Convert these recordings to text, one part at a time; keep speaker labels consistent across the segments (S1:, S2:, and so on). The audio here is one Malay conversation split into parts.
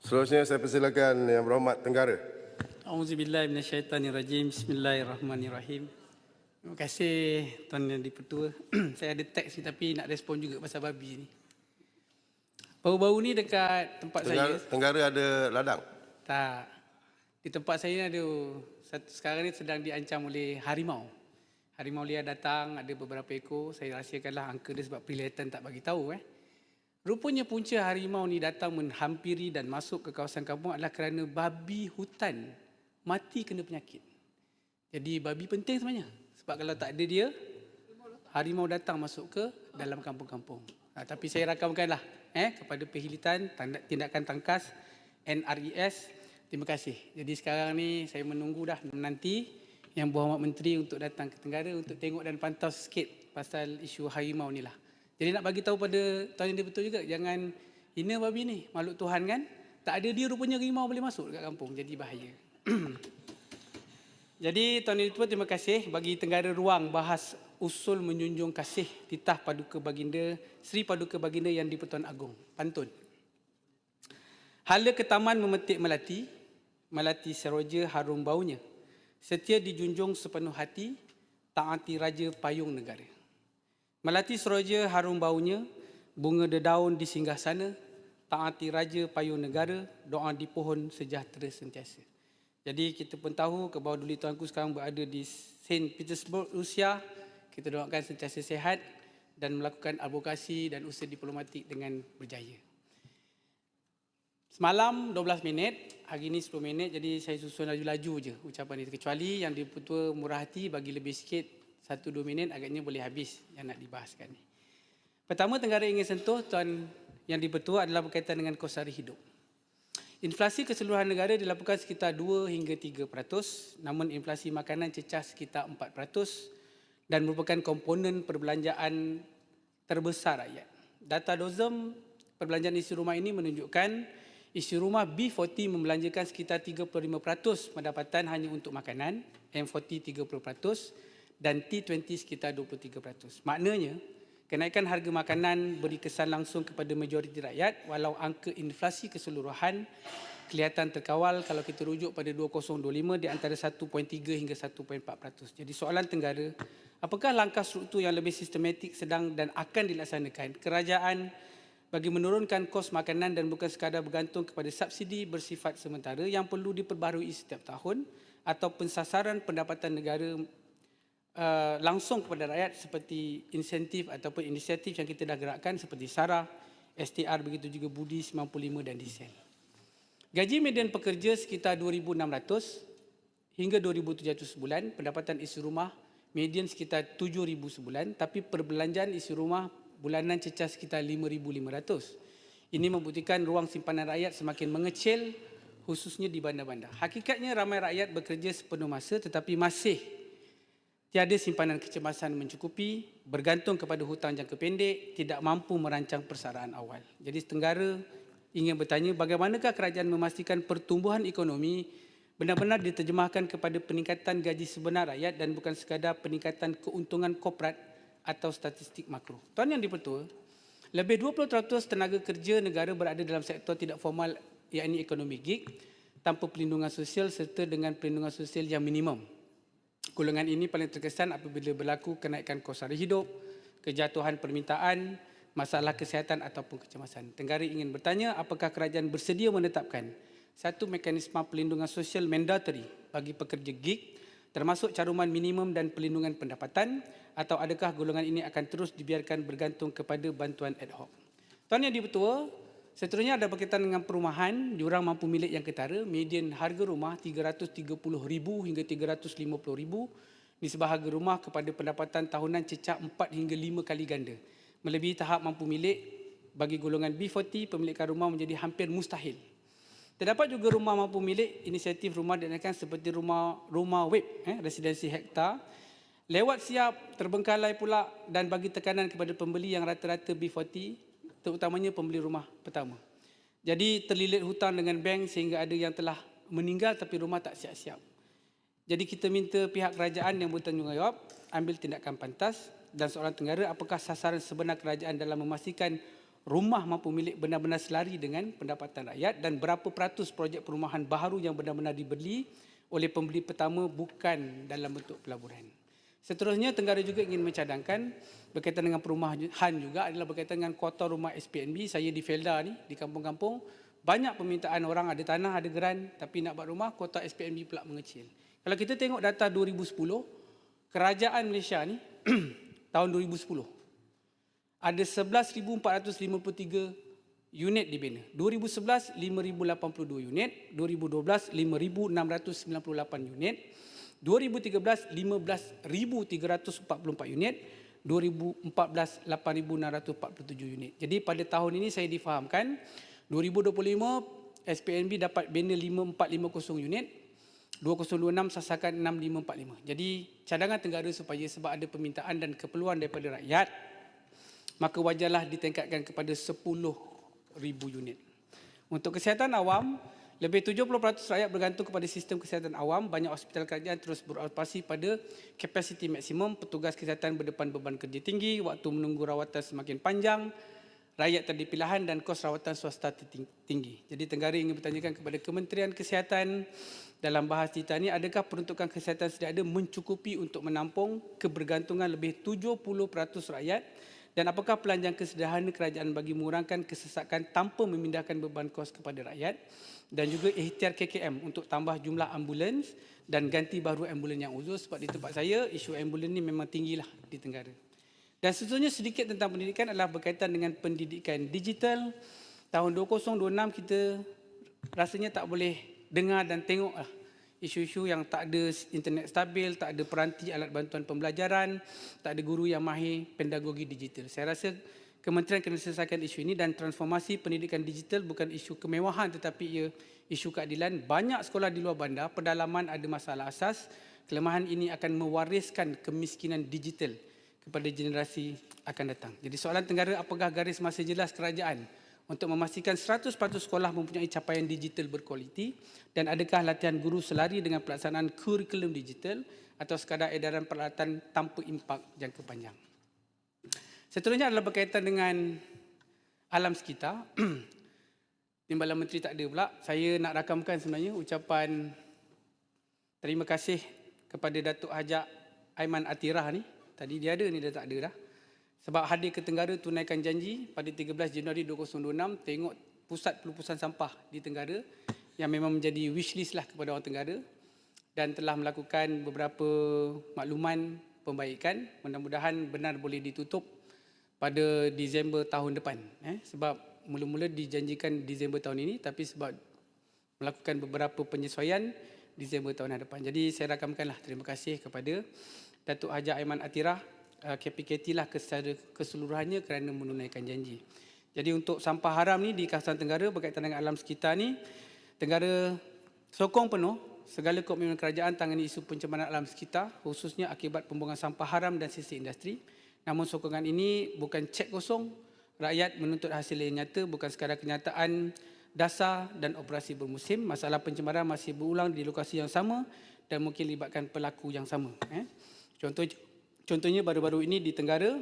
S1: Seterusnya saya persilakan Yang Berhormat Tenggara.
S2: Auzubillahi minasyaitanirrajim. Bismillahirrahmanirrahim. Terima kasih Tuan Yang Dipertua. Saya ada teks ni tapi nak respon juga pasal babi ni. Baru-baru ni dekat tempat
S1: Tenggara,
S2: saya,
S1: Tenggara ada ladang.
S2: tak. Di tempat saya ada satu sekarang ni sedang diancam oleh harimau. Harimau liar datang, ada beberapa ekor. Saya rahsiakanlah angka dia sebab perlihatan tak bagi tahu eh. Rupanya punca harimau ni datang menghampiri dan masuk ke kawasan kampung adalah kerana babi hutan mati kena penyakit. Jadi babi penting sebenarnya. Sebab kalau tak ada dia, harimau datang masuk ke dalam kampung-kampung. Ha, tapi saya rakamkanlah eh, kepada Perhilitan Tindakan Tangkas NRES. Terima kasih. Jadi sekarang ni saya menunggu dah menanti Yang Berhormat Menteri untuk datang ke Tenggara untuk tengok dan pantau sikit pasal isu harimau ni lah. Jadi nak bagi tahu pada tuan yang dia betul juga jangan hina babi ni, makhluk Tuhan kan. Tak ada dia rupanya harimau boleh masuk dekat kampung. Jadi bahaya. Jadi Tuan Yang Ditua terima kasih bagi Tenggara ruang bahas usul menjunjung kasih titah Paduka Baginda Sri Paduka Baginda yang di-Pertuan Agong. Pantun. Hala ke taman memetik melati, melati seroja harum baunya. Setia dijunjung sepenuh hati, taati raja payung negara. Melati seroja harum baunya, bunga dedaun di singgah sana, taati raja payung negara, doa di pohon sejahtera sentiasa. Jadi kita pun tahu ke bawah duli tuanku sekarang berada di Saint Petersburg, Rusia. Kita doakan sentiasa sehat dan melakukan advokasi dan usaha diplomatik dengan berjaya. Semalam 12 minit, hari ini 10 minit, jadi saya susun laju-laju je ucapan ini. Kecuali yang dipertua murah hati bagi lebih sikit, 1-2 minit agaknya boleh habis yang nak dibahaskan ni. Pertama Tenggara ingin sentuh tuan yang dipertua adalah berkaitan dengan kos sara hidup. Inflasi keseluruhan negara dilaporkan sekitar 2 hingga 3 peratus, namun inflasi makanan cecah sekitar 4 peratus dan merupakan komponen perbelanjaan terbesar rakyat. Data dozem perbelanjaan isi rumah ini menunjukkan isi rumah B40 membelanjakan sekitar 35% pendapatan hanya untuk makanan, M40 30% dan T20 sekitar 23%. Maknanya, kenaikan harga makanan beri kesan langsung kepada majoriti rakyat walau angka inflasi keseluruhan kelihatan terkawal kalau kita rujuk pada 2025 di antara 1.3 hingga 1.4%. Jadi soalan Tenggara, apakah langkah struktur yang lebih sistematik sedang dan akan dilaksanakan kerajaan bagi menurunkan kos makanan dan bukan sekadar bergantung kepada subsidi bersifat sementara yang perlu diperbaharui setiap tahun atau pensasaran pendapatan negara uh, langsung kepada rakyat seperti insentif ataupun inisiatif yang kita dah gerakkan seperti SARA, STR begitu juga Budi 95 dan Diesel. Gaji median pekerja sekitar 2,600 hingga 2,700 sebulan, pendapatan isi rumah median sekitar 7,000 sebulan, tapi perbelanjaan isi rumah bulanan cecah sekitar 5,500. Ini membuktikan ruang simpanan rakyat semakin mengecil khususnya di bandar-bandar. Hakikatnya ramai rakyat bekerja sepenuh masa tetapi masih tiada simpanan kecemasan mencukupi, bergantung kepada hutang jangka pendek, tidak mampu merancang persaraan awal. Jadi Tenggara ingin bertanya bagaimanakah kerajaan memastikan pertumbuhan ekonomi benar-benar diterjemahkan kepada peningkatan gaji sebenar rakyat dan bukan sekadar peningkatan keuntungan korporat atau statistik makro. Tuan Yang Dipertua, lebih 20% tenaga kerja negara berada dalam sektor tidak formal iaitu ekonomi gig tanpa perlindungan sosial serta dengan perlindungan sosial yang minimum. Golongan ini paling terkesan apabila berlaku kenaikan kos sara hidup, kejatuhan permintaan, masalah kesihatan ataupun kecemasan. Tenggara ingin bertanya apakah kerajaan bersedia menetapkan satu mekanisme perlindungan sosial mandatory bagi pekerja gig termasuk caruman minimum dan perlindungan pendapatan atau adakah golongan ini akan terus dibiarkan bergantung kepada bantuan ad hoc. Tuan Yang Dipertua, seterusnya ada berkaitan dengan perumahan, diorang mampu milik yang ketara, median harga rumah RM330,000 hingga RM350,000, nisbah harga rumah kepada pendapatan tahunan cecah 4 hingga 5 kali ganda. Melebihi tahap mampu milik, bagi golongan B40, pemilikan rumah menjadi hampir mustahil. Terdapat juga rumah mampu milik inisiatif rumah dinaikkan seperti rumah rumah web eh, residensi hektar. Lewat siap terbengkalai pula dan bagi tekanan kepada pembeli yang rata-rata B40 terutamanya pembeli rumah pertama. Jadi terlilit hutang dengan bank sehingga ada yang telah meninggal tapi rumah tak siap-siap. Jadi kita minta pihak kerajaan yang bertanggungjawab ambil tindakan pantas dan soalan Tenggara apakah sasaran sebenar kerajaan dalam memastikan rumah mampu milik benar-benar selari dengan pendapatan rakyat dan berapa peratus projek perumahan baharu yang benar-benar dibeli oleh pembeli pertama bukan dalam bentuk pelaburan. Seterusnya Tenggara juga ingin mencadangkan berkaitan dengan perumahan juga adalah berkaitan dengan kuota rumah SPNB. Saya di Felda ni di kampung-kampung banyak permintaan orang ada tanah ada geran tapi nak buat rumah kuota SPNB pula mengecil. Kalau kita tengok data 2010 kerajaan Malaysia ni tahun 2010 ada 11,453 unit dibina. 2011, 5,082 unit. 2012, 5,698 unit. 2013, 15,344 unit. 2014, 8,647 unit. Jadi pada tahun ini saya difahamkan 2025 SPNB dapat bina 5450 unit. 2026 sasakan 6545. Jadi cadangan Tenggara supaya sebab ada permintaan dan keperluan daripada rakyat maka wajarlah ditingkatkan kepada 10,000 unit. Untuk kesihatan awam, lebih 70% rakyat bergantung kepada sistem kesihatan awam. Banyak hospital kerajaan terus beroperasi pada kapasiti maksimum. Petugas kesihatan berdepan beban kerja tinggi, waktu menunggu rawatan semakin panjang, rakyat tak pilihan dan kos rawatan swasta tinggi. Jadi Tenggara ingin bertanyakan kepada Kementerian Kesihatan dalam bahas kita ini, adakah peruntukan kesihatan sedia ada mencukupi untuk menampung kebergantungan lebih 70% rakyat dan apakah pelanjang kesederhana kerajaan bagi mengurangkan kesesakan tanpa memindahkan beban kos kepada rakyat dan juga ikhtiar KKM untuk tambah jumlah ambulans dan ganti baru ambulans yang uzur sebab di tempat saya isu ambulans ni memang tinggilah di Tenggara. Dan seterusnya sedikit tentang pendidikan adalah berkaitan dengan pendidikan digital. Tahun 2026 kita rasanya tak boleh dengar dan tengok lah isu-isu yang tak ada internet stabil, tak ada peranti alat bantuan pembelajaran, tak ada guru yang mahir pedagogi digital. Saya rasa kementerian kena selesaikan isu ini dan transformasi pendidikan digital bukan isu kemewahan tetapi ia isu keadilan. Banyak sekolah di luar bandar, pedalaman ada masalah asas. Kelemahan ini akan mewariskan kemiskinan digital kepada generasi akan datang. Jadi soalan Tenggara, apakah garis masa jelas kerajaan untuk memastikan 100% sekolah mempunyai capaian digital berkualiti dan adakah latihan guru selari dengan pelaksanaan kurikulum digital atau sekadar edaran peralatan tanpa impak jangka panjang. Seterusnya adalah berkaitan dengan alam sekitar. Timbalan Menteri tak ada pula. Saya nak rakamkan sebenarnya ucapan terima kasih kepada Datuk Hajak Aiman Atirah ni. Tadi dia ada ni dia tak ada dah. Sebab hadir ke Tenggara tunaikan janji pada 13 Januari 2026 tengok pusat pelupusan sampah di Tenggara yang memang menjadi wish list lah kepada orang Tenggara dan telah melakukan beberapa makluman pembaikan mudah-mudahan benar boleh ditutup pada Disember tahun depan eh sebab mula-mula dijanjikan Disember tahun ini tapi sebab melakukan beberapa penyesuaian Disember tahun depan. Jadi saya rakamkanlah terima kasih kepada Datuk Haji Aiman Atirah KPKT uh, lah keseluruhannya kerana menunaikan janji. Jadi untuk sampah haram ni di kawasan Tenggara berkaitan dengan alam sekitar ni, Tenggara sokong penuh segala komitmen kerajaan tangani isu pencemaran alam sekitar khususnya akibat pembuangan sampah haram dan sisi industri. Namun sokongan ini bukan cek kosong. Rakyat menuntut hasil yang nyata bukan sekadar kenyataan dasar dan operasi bermusim. Masalah pencemaran masih berulang di lokasi yang sama dan mungkin libatkan pelaku yang sama. Eh. Contoh Contohnya baru-baru ini di Tenggara,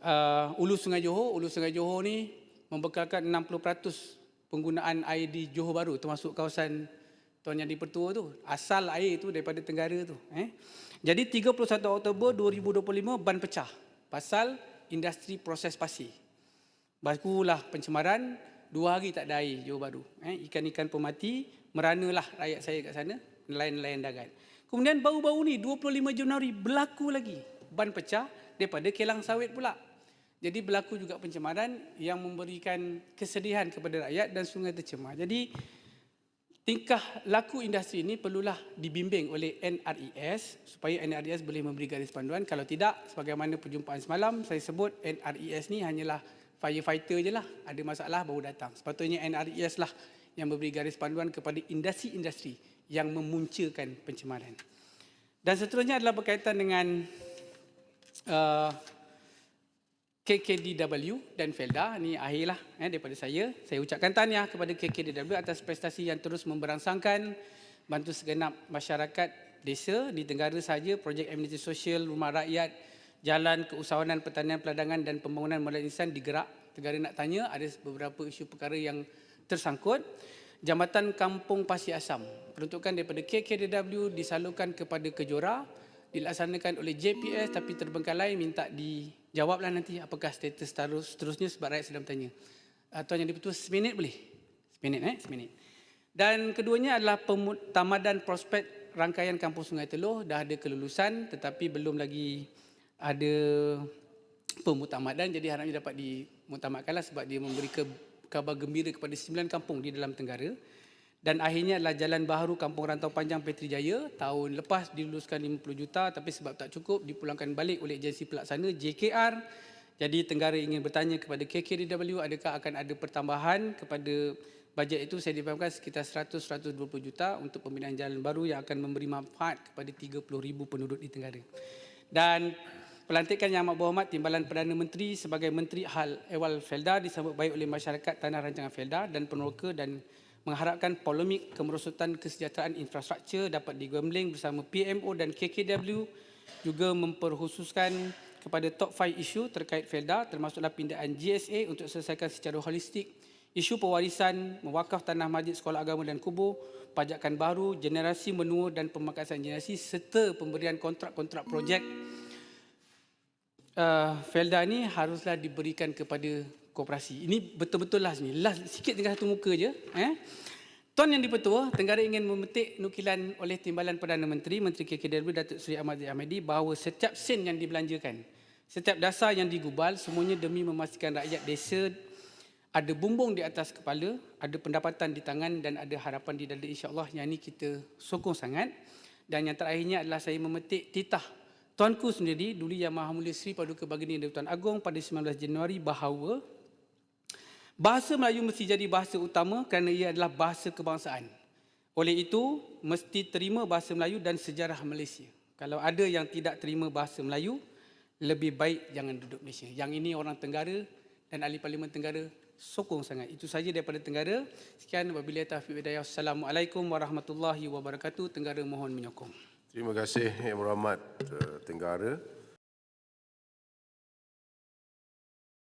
S2: uh, Ulu Sungai Johor, Ulu Sungai Johor ni membekalkan 60% penggunaan air di Johor Baru termasuk kawasan Tuan Yang Dipertua tu. Asal air tu daripada Tenggara tu. Eh. Jadi 31 Oktober 2025 ban pecah pasal industri proses pasir. Bakulah pencemaran, dua hari tak ada air Johor Baru. Eh. Ikan-ikan pemati, meranalah rakyat saya kat sana, nelayan-nelayan dagat. Kemudian baru-baru ni 25 Januari berlaku lagi ban pecah daripada kilang sawit pula. Jadi berlaku juga pencemaran yang memberikan kesedihan kepada rakyat dan sungai tercemar. Jadi tingkah laku industri ini perlulah dibimbing oleh NRES supaya NRES boleh memberi garis panduan. Kalau tidak, sebagaimana perjumpaan semalam saya sebut NRES ni hanyalah firefighter je lah. Ada masalah baru datang. Sepatutnya NRES lah yang memberi garis panduan kepada industri-industri yang memuncakan pencemaran. Dan seterusnya adalah berkaitan dengan uh, KKDW dan Felda ni akhirlah eh, daripada saya saya ucapkan tahniah kepada KKDW atas prestasi yang terus memberangsangkan bantu segenap masyarakat desa di Tenggara saja projek ameniti sosial rumah rakyat Jalan Keusahawanan Pertanian Peladangan dan Pembangunan Modal Insan digerak. Negara nak tanya ada beberapa isu perkara yang tersangkut. Jambatan Kampung Pasir Asam. Peruntukan daripada KKDW disalurkan kepada Kejora. Dilaksanakan oleh JPS tapi terbengkalai minta dijawablah nanti apakah status terus, seterusnya sebab rakyat sedang tanya. Uh, Tuan Yang Dipertua, seminit boleh? Seminit eh? Seminit. Dan keduanya adalah tamadan prospek rangkaian Kampung Sungai Teluh dah ada kelulusan tetapi belum lagi ada pemutamadan jadi harapnya dapat dimutamatkanlah sebab dia memberi ke, kabar gembira kepada 9 kampung di dalam Tenggara. Dan akhirnya adalah Jalan Baharu Kampung Rantau Panjang Petri Jaya. Tahun lepas diluluskan 50 juta tapi sebab tak cukup dipulangkan balik oleh agensi pelaksana JKR. Jadi Tenggara ingin bertanya kepada KKDW adakah akan ada pertambahan kepada bajet itu saya difahamkan sekitar 100-120 juta untuk pembinaan jalan baru yang akan memberi manfaat kepada 30,000 penduduk di Tenggara. Dan pelantikan Yang Amat Berhormat Timbalan Perdana Menteri sebagai Menteri Hal Ehwal Felda disambut baik oleh masyarakat Tanah Rancangan Felda dan peneroka dan mengharapkan polemik kemerosotan kesejahteraan infrastruktur dapat digambling bersama PMO dan KKW juga memperkhususkan kepada top 5 isu terkait Felda termasuklah pindaan GSA untuk selesaikan secara holistik isu pewarisan, mewakaf tanah masjid sekolah agama dan kubur, pajakan baru, generasi menua dan pemakasan generasi serta pemberian kontrak-kontrak projek. Uh, Felda ni haruslah diberikan kepada koperasi. Ini betul-betul last ni. Last sikit tinggal satu muka je. Eh? Tuan Yang Dipertua, Tenggara ingin memetik nukilan oleh Timbalan Perdana Menteri, Menteri KKDW Datuk Seri Ahmad Zahid bahawa setiap sen yang dibelanjakan, setiap dasar yang digubal, semuanya demi memastikan rakyat desa ada bumbung di atas kepala, ada pendapatan di tangan dan ada harapan di dada insya-Allah yang ini kita sokong sangat. Dan yang terakhirnya adalah saya memetik titah tuanku sendiri dulu Yang Maha Mulia Sri Paduka Baginda Tuan Agong pada 19 Januari bahawa bahasa Melayu mesti jadi bahasa utama kerana ia adalah bahasa kebangsaan. Oleh itu, mesti terima bahasa Melayu dan sejarah Malaysia. Kalau ada yang tidak terima bahasa Melayu, lebih baik jangan duduk Malaysia. Yang ini orang Tenggara dan ahli parlimen Tenggara sokong sangat. Itu saja daripada Tenggara. Sekian wabillahi taufiq hidayah. Assalamualaikum warahmatullahi wabarakatuh. Tenggara mohon menyokong.
S1: Terima kasih Yang Berhormat uh, Tenggara.